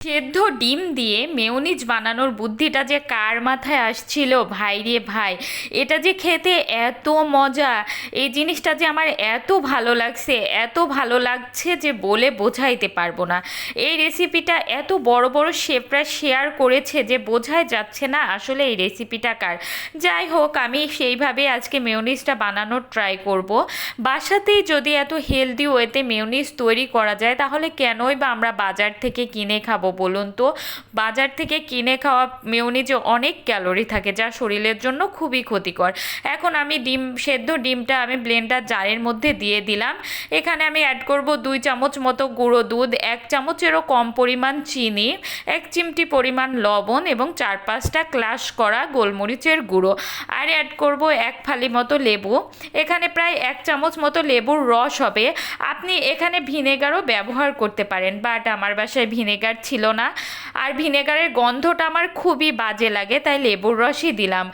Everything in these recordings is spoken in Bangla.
সেদ্ধ ডিম দিয়ে মেয়োনিজ বানানোর বুদ্ধিটা যে কার মাথায় আসছিল, ভাই রে ভাই? এটা যে খেতে এত মজা, এই জিনিসটা যে আমার এত ভালো লাগছে, এত ভালো লাগছে যে বলে বোঝাইতে পারব না। এই রেসিপিটা এত বড় বড় শেফরা শেয়ার করেছে যে বোঝাই যাচ্ছে না আসলে এই রেসিপিটা কার। যাই হোক, আমি সেইভাবে আজকে মেয়োনিজটা বানানোর ট্রাই করব। বাসাতেই যদি এত হেলদি ওয়েতে মেয়োনিজ তৈরি করা যায়, তাহলে কেনই বা আমরা বাজার থেকে কিনে খাব? বলুন তো? বাজার থেকে কিনে খাওয়া মেয়োনিজে অনেক ক্যালোরি থাকে, যা শরীরের জন্য খুবই ক্ষতিকর। এখন আমি ডিম, সেদ্ধ ডিমটা আমি ব্লেন্ডার জারের মধ্যে দিয়ে দিলাম। এখানে আমি অ্যাড করব দুই চামচ মতো গুঁড়ো দুধ, এক চামচেরও কম পরিমাণ চিনি, এক চিমটি পরিমাণ লবণ এবং চার পাঁচটা ক্লাশ করা গোলমরিচের গুঁড়ো। আর অ্যাড করব এক ফালি মতো লেবু। এখানে প্রায় এক চামচ মতো লেবুর রস হবে। আপনি এখানে ভিনেগারও ব্যবহার করতে পারেন বাট আমার বাসায় ভিনেগার ছিল না। আর ভিনেগারের গন্ধটা আমার খুবই বাজে লাগে, তাই লেবুর রসই দিলাম।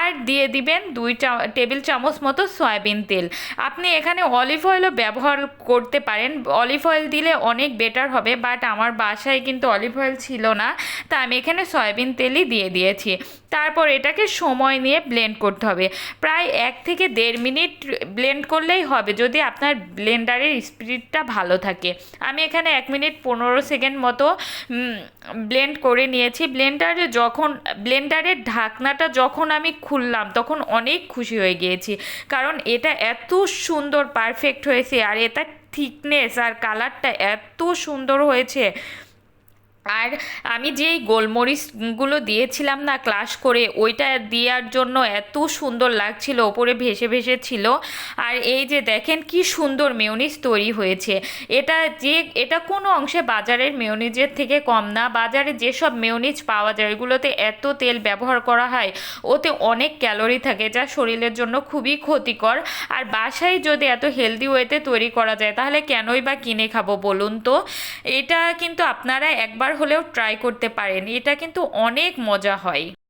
আর দিয়ে দিবেন দুই টেবিল চামচ মতো সয়াবিন তেল। আপনি এখানে অলিভ অয়েলও ব্যবহার করতে পারেন। অলিভ অয়েল দিলে অনেক বেটার হবে, বাট আমার বাসায় কিন্তু অলিভ অয়েল ছিল না তা আমি এখানে সয়াবিন তেলই দিয়ে দিয়েছি। তারপর এটাকে সময় নিয়ে ব্লেন্ড করতে হবে। প্রায় এক থেকে দেড় মিনিট ব্লেন্ড করলেই হবে, যদি আপনার ব্লেন্ডারের স্পিডটা ভালো থাকে। আমি এখানে এক মিনিট পনেরো সেকেন্ড মতো ব্লেন্ড করে নিয়েছি। ব্লেন্ডারে যখন ব্লেন্ডারের ঢাকনাটা যখন আমি খুললাম, তখন অনেক খুশি হয়ে গিয়েছি। কারণ এটা এত সুন্দর পারফেক্ট হয়েছে, আর এটা থিকনেস আর কালারটা এত সুন্দর হয়েছে। আর আমি যেই গোলমরিচগুলো দিয়েছিলাম না ক্লাস করে, ওইটা দেওয়ার জন্য এত সুন্দর লাগছিল, ওপরে ভেসে ভেসে ছিল। আর এই যে দেখেন কি সুন্দর মেয়নিজ তৈরি হয়েছে। এটা যে, এটা কোনো অংশে বাজারের মেয়নিজের থেকে কম না। বাজারে যেসব মেয়নিজ পাওয়া যায়, ওইগুলোতে এত তেল ব্যবহার করা হয়, ওতে অনেক ক্যালোরি থাকে, যা শরীরের জন্য খুবই ক্ষতিকর। আর বাসায় যদি এত হেলদি ওয়েতে তৈরি করা যায়, তাহলে কেনই বা কিনে খাব বলুন তো? এটা কিন্তু আপনারা একবার হলেও ট্রাই করতে পারেন। এটা কিন্তু অনেক মজা হয়।